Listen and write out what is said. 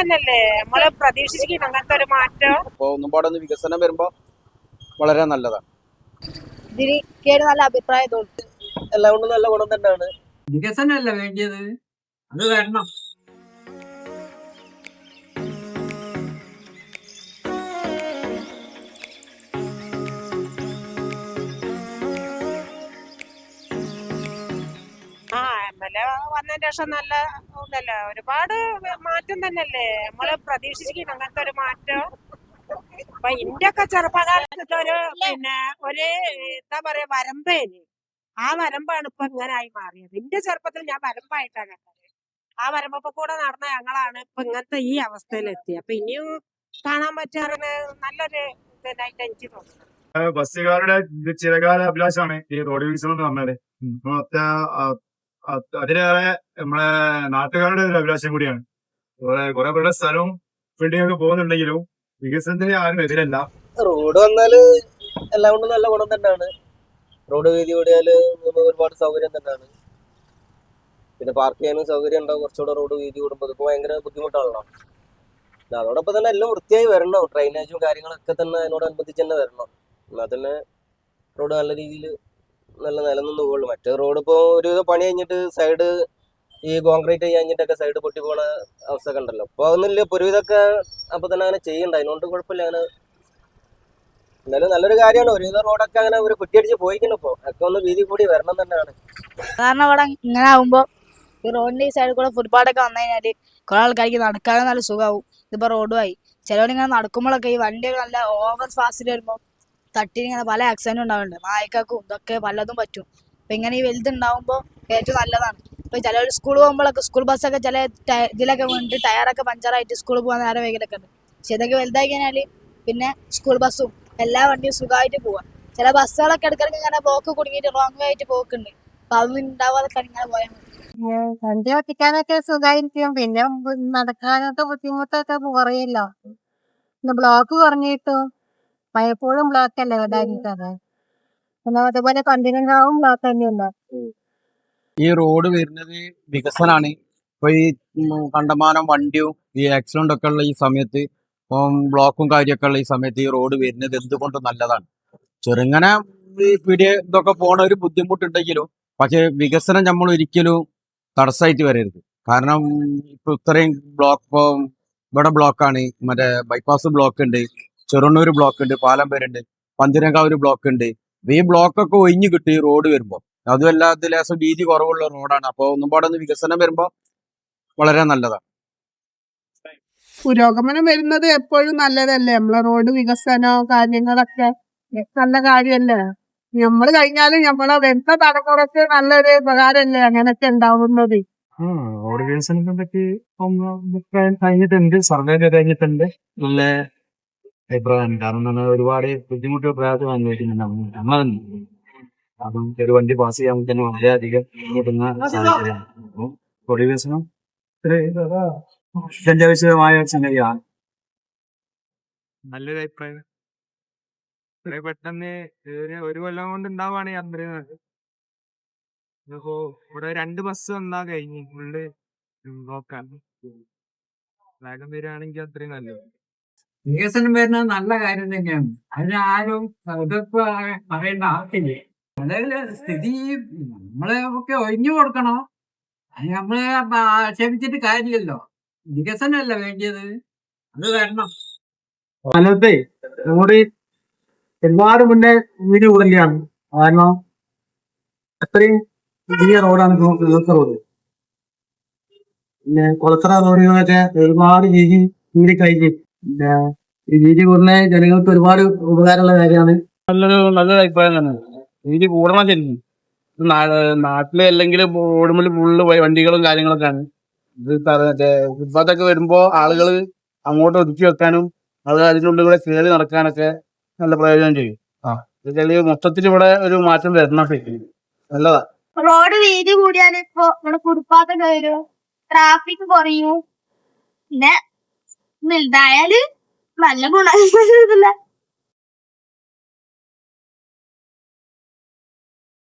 തന്നെയല്ലേ? നമ്മൾ പ്രതീക്ഷിച്ചിരിക്കുന്നു അങ്ങനത്തെ ഒരു മാറ്റം. അപ്പോൾ ഒന്നും ഒന്ന് വികസനം വരുമ്പോൾ വളരെ നല്ലതാണ്. ഇതിന് കേട് നല്ല അഭിപ്രായം എല്ലാം കൊണ്ടും നല്ല ഗുണം തന്നെയാണ്. വികസനമല്ല വേണ്ടിയത്. അത് വരണം. എ വന്നതിന് ശേഷം നല്ല ഇതല്ല? ഒരുപാട് മാറ്റം തന്നെയല്ലേ? നമ്മൾ പ്രതീക്ഷിച്ചിരിക്കുന്നു അങ്ങനത്തെ ഒരു മാറ്റം. അപ്പൊ ഇന്റെ ഒക്കെ ചെറുപ്പകാലത്ത് ഒരു പിന്നെ ഒരു എന്താ പറയാ വരമ്പേന്. ആ വരമ്പാണ് ഇപ്പൊ ഇങ്ങനായി മാറിയത്. എന്റെ ചെറുപ്പത്തിൽ ഞാൻ വരമ്പായിട്ടാണ് കണ്ടത്. ആ വരമ്പൊക്കെ കൂടെ നടന്ന ഞങ്ങളാണ് ഇപ്പൊ ഇങ്ങനത്തെ ഈ അവസ്ഥയിലെത്തിയത് അപ്പൊ ഇനിയും കാണാൻ പറ്റാറുണ്ട് നല്ലൊരു ഇതായിട്ട് എനിക്ക് തോന്നുന്നു. ബസ്സുകാരുടെ ചിരകാല അഭിലാഷമാണ് ഈ റോഡ് വികസനം എന്ന് പറഞ്ഞാൽ. അതിലേറെ നമ്മളെ നാട്ടുകാരുടെ ഒരു അഭിലാഷം കൂടിയാണ്. കുറെ പേരുടെ സ്ഥലവും ഫീൽഡിങ്ങൊക്കെ പോകുന്നുണ്ടെങ്കിലും വികസനത്തിന് ആരും എതിരല്ല. റോഡ് വന്നാൽ എല്ലാം കൊണ്ടും നല്ല ഗുണം തന്നെയാണ്. റോഡ് വീതി കൂടിയാൽ ഒരുപാട് സൗകര്യം തന്നെയാണ്. പിന്നെ പാർക്ക് ചെയ്യാനും സൗകര്യം ഉണ്ടാവും. കുറച്ചുകൂടെ റോഡ് വീതി കൂടുമ്പോൾ ഇതിപ്പോ ഭയങ്കര ബുദ്ധിമുട്ടാണല്ലോ. അതോടൊപ്പം തന്നെ എല്ലാം വൃത്തിയായി വരണം. ഡ്രൈനേജും കാര്യങ്ങളൊക്കെ തന്നെ അതിനോടനുബന്ധിച്ച് തന്നെ വരണം. എന്നാൽ തന്നെ റോഡ് നല്ല രീതിയിൽ നല്ല നിലനിന്ന് പോകുള്ളൂ. മറ്റേ റോഡ് ഇപ്പോൾ ഒരു പണി കഴിഞ്ഞിട്ട് സൈഡ് ഈ കോൺക്രീറ്റ് കഴിഞ്ഞിട്ടൊക്കെ സൈഡ് പൊട്ടി പോണ അവസ്ഥ കണ്ടല്ലോ അപ്പോൾ അതൊന്നുമില്ല ഇപ്പോൾ അപ്പോൾ തന്നെ അങ്ങനെ ചെയ്യണ്ട. അതിനോണ്ട് കുഴപ്പമില്ല. അങ്ങനെ എന്നാലും നല്ലൊരു കാര്യമാണ്. ഒരുവിധ റോഡൊക്കെ അങ്ങനെ ഒരു കുറ്റിയടിച്ച് പോയിക്കുന്നു ഇപ്പോൾ ഒക്കെ ഒന്ന് വീതി കൂടി വരണം തന്നെയാണ്. കാരണം ഇവിടെ ഇങ്ങനെ ആകുമ്പോൾ ഈ റോഡിന്റെ ഈ സൈഡിൽ കൂടെ ഫുട്പാത്തൊക്കെ വന്നു കഴിഞ്ഞാൽ കുറെ ആൾക്കാർക്ക് നടക്കാനും നല്ല സുഖമാവും ഇതിപ്പോൾ റോഡുമായി ചിലവരിങ്ങനെ നടക്കുമ്പോഴൊക്കെ ഈ വണ്ടിയൊക്കെ നല്ല ഓവർ ഫാസ്റ്റിൽ വരുമ്പോൾ തട്ടി ഇങ്ങനെ പല ആക്സിഡന്റും ഉണ്ടാവുന്നുണ്ട് മായക്കാക്കും ഇതൊക്കെ പലതും പറ്റും. അപ്പൊ ഇങ്ങനെ ഈ വലുതുണ്ടാവുമ്പോൾ ഏറ്റവും നല്ലതാണ്. ഇപ്പൊ ചില സ്കൂൾ പോകുമ്പോഴൊക്കെ സ്കൂൾ ബസ്സൊക്കെ ചില ഇതിലൊക്കെ വീണിട്ട് ടയറൊക്കെ പഞ്ചറായിട്ട് സ്കൂളിൽ പോകാൻ നേരം വൈകിലൊക്കെ ഉണ്ട്. പക്ഷെ ഇതൊക്കെ വലുതായി കഴിഞ്ഞാൽ പിന്നെ സ്കൂൾ ബസ്സും എല്ലാ വണ്ടിയും സുഖമായിട്ട് പോവാം. ചില ബസ്സുകളൊക്കെ ഇടയ്ക്കിടയ്ക്ക് ഇങ്ങനെ ബ്ലോക്ക് കുടുങ്ങിയിട്ട് റോങ് ആയിട്ട് പോക്കുണ്ട്. അപ്പൊ അതൊന്നും ഉണ്ടാവാതൊക്കെ ഇങ്ങനെ പോയാൽ വണ്ടി ഓട്ടിക്കാനൊക്കെ സുഖമായിരിക്കും പിന്നെ നടക്കാനൊക്കെ ബുദ്ധിമുട്ടൊക്കെ കുറയല്ലോ. ബ്ലോക്ക് കുറഞ്ഞിട്ടും പലപ്പോഴും ബ്ലോക്ക് അല്ലേ പിന്നെ അതുപോലെ ആവും ബ്ലോക്ക് ഉണ്ട് ഈ റോഡ് വരുന്നത് വികസനാണ്. ഇപ്പൊ ഈ കണ്ടമാനം വണ്ടിയും ഈ ആക്സിഡന്റ് ഒക്കെ ഉള്ള ഈ സമയത്ത് ബ്ലോക്കും കാര്യമൊക്കെ ഉള്ള ഈ സമയത്ത് ഈ റോഡ് വരുന്നത് എന്തുകൊണ്ട് നല്ലതാണ്? ചെറുങ്ങനെ ഈ പിടിയ ഇതൊക്കെ പോണ ഒരു ബുദ്ധിമുട്ടുണ്ടെങ്കിലും പക്ഷെ വികസനം നമ്മൾ ഒരിക്കലും തടസ്സമായിട്ട് വരരുത്. കാരണം ഇപ്പൊ ഇത്രയും ബ്ലോക്ക് ഇപ്പൊ ഇവിടെ ബ്ലോക്കാണ് മറ്റേ ബൈപ്പാസ് ബ്ലോക്ക് ഉണ്ട്. ചെറുണ്ണൂർ ബ്ലോക്ക് ഉണ്ട് പാലമ്പരുണ്ട് പന്തിരങ്കാവൂർ ബ്ലോക്ക് ഉണ്ട്. ഈ ബ്ലോക്കൊക്കെ ഒഴിഞ്ഞു കിട്ടി റോഡ് വരുമ്പോൾ അതുമല്ല ഇത് ലേശം വീതി കുറവുള്ള റോഡാണ് അപ്പോൾ ഒന്നും പാടെ ഒന്ന് വികസനം വരുമ്പോൾ വളരെ നല്ലതാണ്. പുരോഗമനം വരുന്നത് എപ്പോഴും നല്ലതല്ലേ? നമ്മളെ റോഡ് വികസനോ കാര്യങ്ങളൊക്കെ നല്ല കാര്യല്ലേ നമ്മൾ കഴിഞ്ഞാലും നമ്മളെ വരുന്ന തലമുറയ്ക്ക് നല്ലൊരു ഉപകാരമല്ലേ അങ്ങനൊക്കെ ഉണ്ടാവുന്നത്? വികസനത്തെ പറ്റി ഒന്ന് അഭിപ്രായം കഴിഞ്ഞിട്ടുണ്ട് സർവേ കഴിഞ്ഞിട്ടുണ്ട്. നല്ല അഭിപ്രായമാണ് കാരണം നമ്മൾ ഒരുപാട് ബുദ്ധിമുട്ട് പ്രയാസം അനുഭവിക്കുന്നുണ്ട്. നമ്മൾ കാരണം ഒരു വണ്ടി പാസ് ചെയ്യാൻ തന്നെ വളരെയധികം ബുദ്ധിമുട്ടുന്ന സാഹചര്യമാണ്. അപ്പോൾ തൊഴിൽ വികസനം ഒരു സംഗതിയാണ് നല്ലൊരു അഭിപ്രായം. പെട്ടെന്ന് ഒരു കൊല്ലം കൊണ്ട് ഉണ്ടാവാണ് യാത്ര ഓഹോ ഇതിപ്പോ ഇവിടെ രണ്ട് ബസ് വന്നാ കഴിഞ്ഞു. ഫുള്ള് നോക്കാൻ വേഗം വരികയാണെങ്കിൽ അത്രയും നല്ലത്. വികസനം വരുന്നത് നല്ല കാര്യം തന്നെയാണ്. അതിന് ആരും ഇതിപ്പോ പറയേണ്ട ആവശ്യമില്ല. അതായത് സ്ഥിതി നമ്മളെ ഒക്കെ ഒഴിഞ്ഞു കൊടുക്കണോ. അത് നമ്മളെ ക്ഷമിച്ചിട്ട് കാര്യമില്ലല്ലോ. വികസനമല്ല വേണ്ടിയത്. അത് വരണം. അനത്തെ നമ്മുടെ ഒരുപാട് മുന്നേ വീട് കൂടുതലാണ് കാരണം അത്രയും വലിയ റോഡാണ് റോഡ്. പിന്നെ കൊളത്തറ റോഡുകളൊക്കെ ഒരുപാട് രീതി കൂടി കഴിഞ്ഞ്. പിന്നെ ഈ കൂടുന്ന ജനങ്ങൾക്ക് ഒരുപാട് ഉപകാരമുള്ള കാര്യമാണ്. നല്ലൊരു നല്ലൊരു അഭിപ്രായം തന്നെ. രീതി കൂടണം ശരി നാട്ടിൽ അല്ലെങ്കിൽ ഓടുമ്പോൾ ഫുള്ള് വണ്ടികളും കാര്യങ്ങളൊക്കെയാണ്. ഇത് ഫുട്പാത്തൊക്കെ വരുമ്പോ ആളുകൾ അങ്ങോട്ട് ഒതുക്കി വെക്കാനും അത് അതിനുള്ളിൽ കൂടെ കയറി നടക്കാനൊക്കെ നല്ല പ്രയോജനം ചെയ്യും. മൊത്തത്തിൽ ഇവിടെ ഒരു മാറ്റം വരണം. നല്ലതാ. റോഡ് വീതി കൂടിയാൽ ഇപ്പൊ ഇവിടെ ഫുട്പാത്തൊക്കെ വരും ട്രാഫിക് കുറയും. പിന്നെ വലുതായാൽ നല്ല ഗുണം.